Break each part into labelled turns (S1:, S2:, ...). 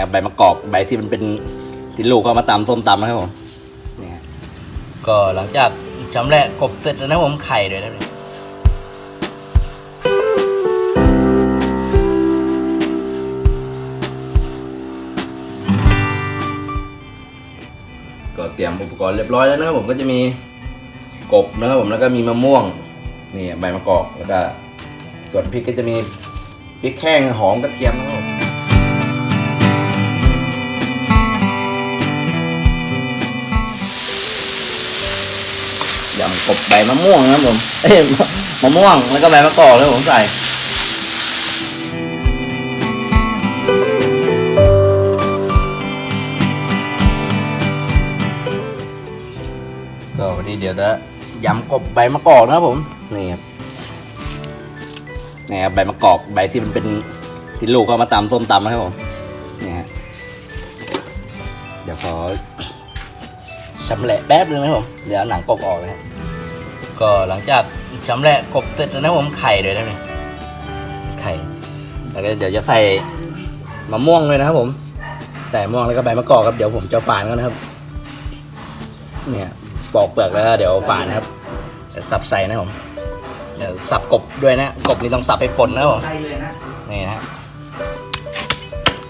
S1: ครับใบมะกอกใบที่มันเป็นที่ลูกเขามาตำส้มตำนะครับผมนี่ฮะก็หลังจากชำแหละกบเสร็จแล้วนะผมไข่ด้วยนะก็เตรียมอุปกรณ์เรียบร้อยแล้วนะครับผมก็จะมีกบนะครับผมแล้วก็มีมะม่วงนี่ใบมะกอกแล้วก็ส่วนพริกก็จะมีพริกแห้งหอมกระเทียมนะครับ บใบมะม่วงนะครับผมเอ้ยมะมะม่วงแล้วก็ใบมะกอกแล้วผมใส่ก็วันนี้เดี๋ยวจะยำกบใบมะกอกนะครับผมนี่ครับนี่ครับใบมะกอกใบที่มันเป็นที่ลูกเขามาตำส้มตำนะครับผมนี่ฮะเดี๋ยวขอชำแหละแป๊บนึงนะครับผมเดี๋ยวหนังกบออกนะฮะ ก็หลังจากชำแหละกบเสร็จแล้วนะผมไข่ด้วยนะเนี่ยไข่แล้วก็เดี๋ยวจะใส่มะม่วงเลยนะครับผม ใส่มะม่วงแล้วก็ใบมะกอกครับเดี๋ยวผมจะฝานกันนะครับ เนี่ยปอกเปลือกแล้วเดี๋ยวฝานนะครับสับใส่นะผมเดี๋ยวสับกบด้วยนะกบนี่ต้องสับให้ปนนะผม
S2: ใช่เลยนะ
S1: นี่นะ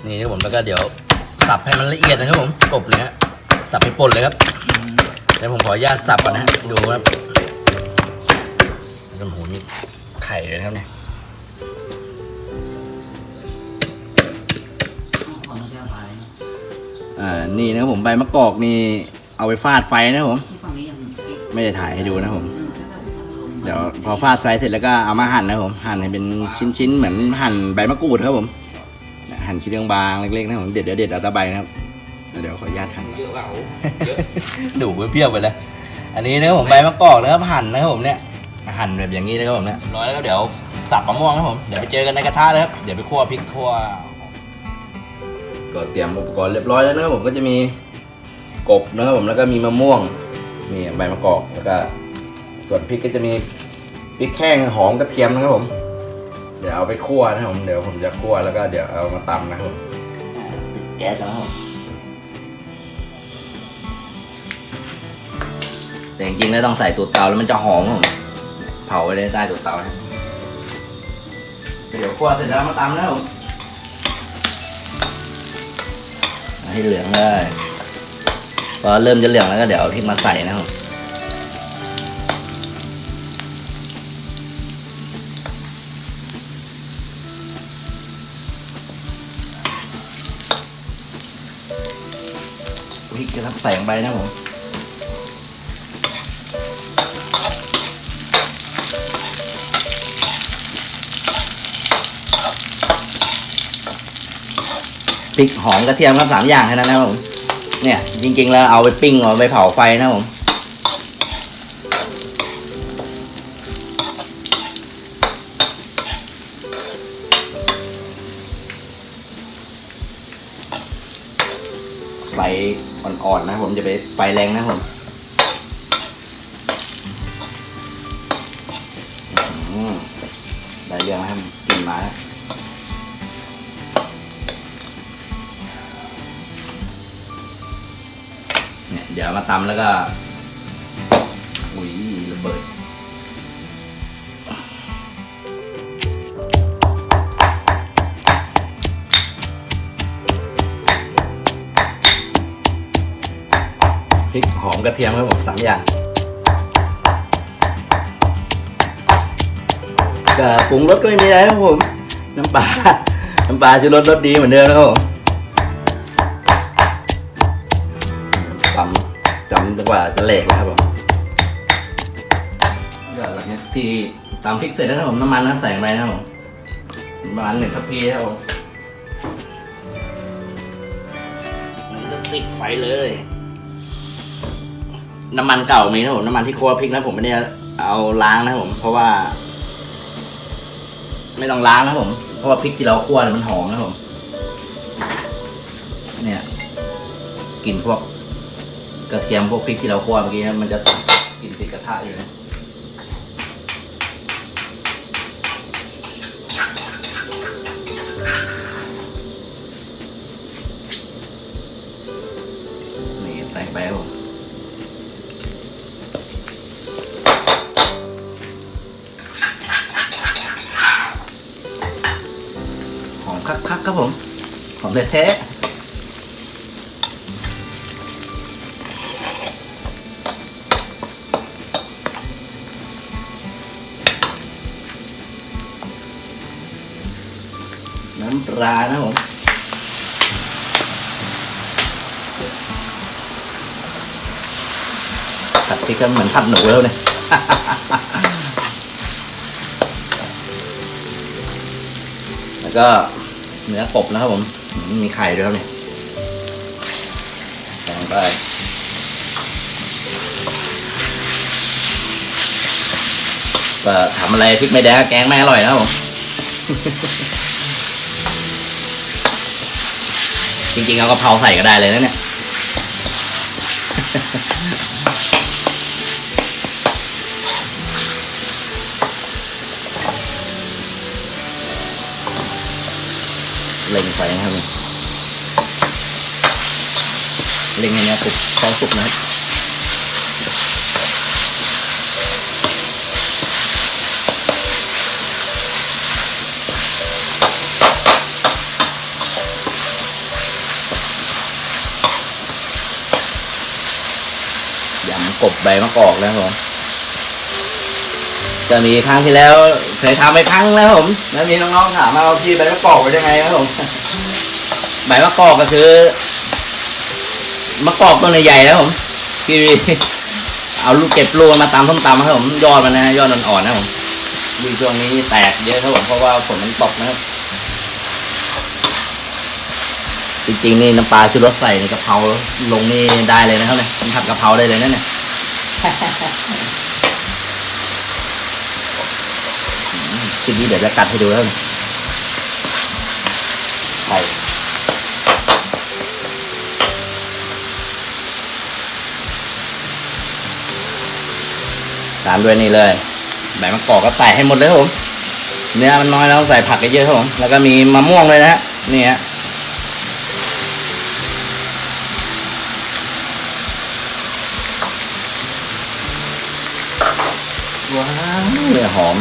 S1: นี่นะผมแล้วก็เดี๋ยวสับให้มันละเอียดนะครับผมกบเลยฮะสับให้ปนเลยครับเดี๋ยวผมขออนุญาตสับก่อนนะดูครับ โอ้โหนี่ไข่เลยนะครับเนี่ย
S2: ของมันจะหาย
S1: อ่านี่นะครับผมใบมะกอกนี่เอาไปฟาดไฟนะครับผม
S2: ที่ฝั่งนี้ยัง
S1: ไม่ได้ถ่ายให้ดูนะครับผม เดี๋ยวพอฟาดไฟเสร็จแล้วก็เอามาหั่นนะครับผมหั่นให้เป็นชิ้นๆเหมือนหั่นใบมะกรูดครับผมเนี่ยหั่นชิ้นบางๆเล็กๆนะครับผมเด็ดเดี๋ยวเด็ดเอาตะใบนะครับเดี๋ยวขออนุญาตหั่น
S2: เยอะเปล่า
S1: ดูไปเพียบไปเลยอันนี้นะครับผมใบมะกอกนะครับหั่นนะครับผมเนี่ย หั่นแบบอย่างนี้นะครับผมเนี่ยร้อยแล้วก็เดี๋ยวสับมะม่วงนะครับผม เดี๋ยวไปเจอกันในกระทะเลยครับ เดี๋ยวไปคั่วพริกคั่วก็เตรียมอุปกรณ์เรียบร้อยแล้วนะครับผมก็จะมีกบนะครับผมแล้วก็มีมะม่วงนี่ใบมะกอกแล้วก็ส่วนพริกก็จะมีพริกแห้งหอมกระเทียมนะครับผม เดี๋ยวเอาไปคั่วนะครับผมเดี๋ยวผมจะคั่วแล้วก็เดี๋ยวเอามาตำนะครับผมปิดแก๊สแล้วครับผมแต่จริงๆแล้วต้องใส่ตูดเตาแล้วมันจะหอมครับผม เผาไว้ได้ใต้ตูดเตานะเดี๋ยวคั่วเสร็จแล้วมาตำนะครับผมให้เหลืองเลยพอเริ่มจะเหลืองแล้วก็เดี๋ยวพริกมาใส่นะครับพริกจะทับใส่ลงไปนะผม ริกหอมกระเทียมครับสามอย่างแค่นั้นนะครับผมเนี่ยจริง ๆ แล้วเอาไปปิ้งเอาไปเผาไฟนะครับผมไฟอ่อนๆนะผมจะไปไฟแรงนะครับผม เนี่ยเดี๋ยวมาตำแล้วก็ อุ้ยระเบิดพริกหอมกระเทียมครับผมสามอย่างก็ปรุงรสก็ไม่มีอะไรครับผม น้ำปลา น้ำปลาชูรสรสดีเหมือนเดิมนะครับผม จำจนกว่าจะเหลกแล้วครับผมก็หลังจากที่ตำพริกเสร็จแล้วนะครับผมน้ำมันนะครับใส่ลงไปนะครับผมประมาณหนึ่งทัพพีนะครับผมมันจะติดไฟเลย น้ำมันเก่ามีนะครับผมน้ำมันที่คั่วพริกนะผมไม่ได้เอาล้างนะครับผม เพราะว่า ไม่ต้องล้างนะครับผม เพราะว่าพริกที่เราคั่วเนี่ยมันหอมนะครับผม เนี่ยกลิ่นพวก กระเทียมพวกพริกที่เราคั่วเมื่อกี้นะมันจะกินติดกระทะอยู่นะนี่ใส่ไปครับหอมคักๆครับผมหอมแท้ๆ น้ำปลานะผมผัดพริกก็เหมือนผัดหนูแล้วเนี่ยแล้วก็เนื้อกบนะครับผม มีไข่ด้วยครับเนี่ยใส่ลงไปก็ทำอะไรพริกไม่แดงแกงไม่อร่อยนะครับผม ริงๆเอากะเพราใส่ก็ได้เลยนะเนี่ย เล็งไฟนะครับผมเล็งให้เนื้อสุกพอสุกนะครับ ใบมะกอกแล้วครับผม จะมีครั้งที่แล้วเคยทำไปครั้งแล้วผมแล้วมีน้องๆถามมาว่าพี่ใบมะกอกเป็นยังไงครับผม ใบมะกอกก็คือมะกอกต้นใหญ่ๆนะผมที่เอาลูกเก็บลูกมาตำส้มตำครับผมยอดมันนะฮะยอดอ่อนๆนะผมดีช่วงนี้แตกเยอะครับผมเพราะว่าฝนมันตกนะครับจริงๆนี่น้ำปลาชูรสใส่ในกะเพราลงนี่ได้เลยนะครับเนี่ยทำกะเพราได้เลยนะเนี่ย คลิปนี้เดี๋ยวจะกัดให้ดูแล้วกันไข่ตามด้วยนี่เลยใบมะกอกก็ใส่ให้หมดเลยครับผม เนื้อมันน้อยแล้วใส่ผักเยอะๆครับผม แล้วก็มีมะม่วงเลยนะฮะ นี่ฮะาวเลยหอม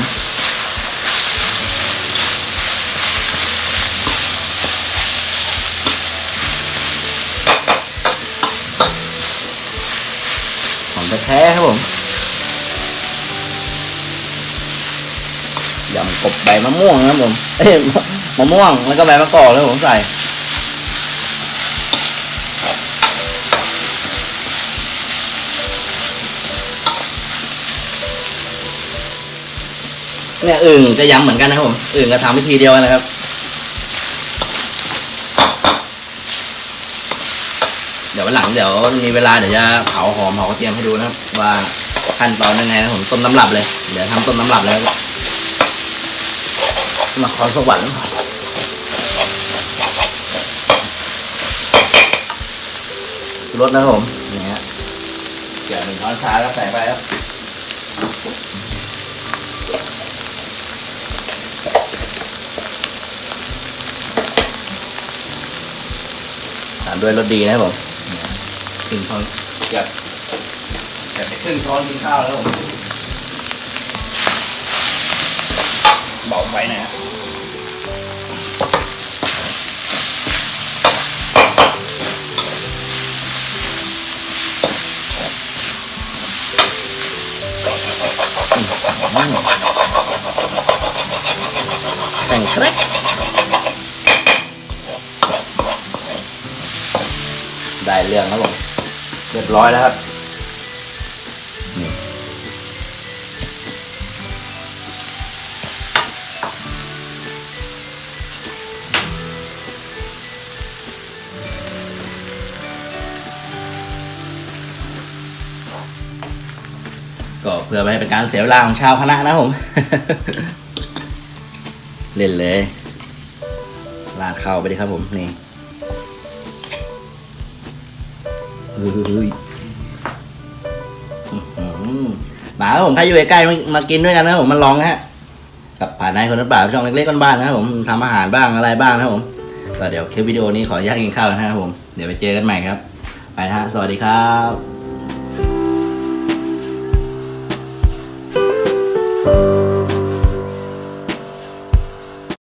S1: หอมแท้ๆครับผมยำกบใบมะม่วงนะครับผมเอ้ยมะมะม่วงแล้วก็ใบมะกอกแล้วผมใส่ เนี่ยอึ่งจะยำเหมือนกันนะครับผมอึ่งก็ทำวิธีเดียวกันนะครับเดี๋ยววันหลังเดี๋ยวมีเวลาเดี๋ยวจะเผาหอมเผากระเทียมให้ดูนะครับ ว่าขั้นตอนยังไงนะผมต้นตำรับเลยเดี๋ยวทำต้นตำรับเลยครับนครสวรรค์รสนะครับผมนี่ฮะเกี่ยวหนึ่งช้อนชาแล้วใส่ไปครับ ตาม ด้วยรสดีนะครับผมครึ่งช้อนเกือบเกือบจะครึ่งช้อนกินข้าวแล้วผมบอกไว้นะฮะอืมแข่งแครก ได้เรื่องครับผมเรียบร้อยแล้วครับนี่ก็เพื่อไม่ให้เป็นการเสียเวลาของชาวคณะนะผม เล่นเลยลาดเข้าไปดิครับผมนี่ ฮ้ยอื้อหือมาครับผมใครอยู่ใกล้ๆมากินด้วยกันนะครับผมมาลองนะฮะกับผ่านนายคนนั้นป่าช่องเล็กๆบ้านๆนะครับผมทำอาหารบ้างอะไรบ้างนะครับผมก็เดี๋ยวคลิปวิดีโอนี้ขออนุญาตกินข้าวนะครับผม เดี๋ยวไปเจอกันใหม่ครับ ไปนะฮะ สวัสดีครับ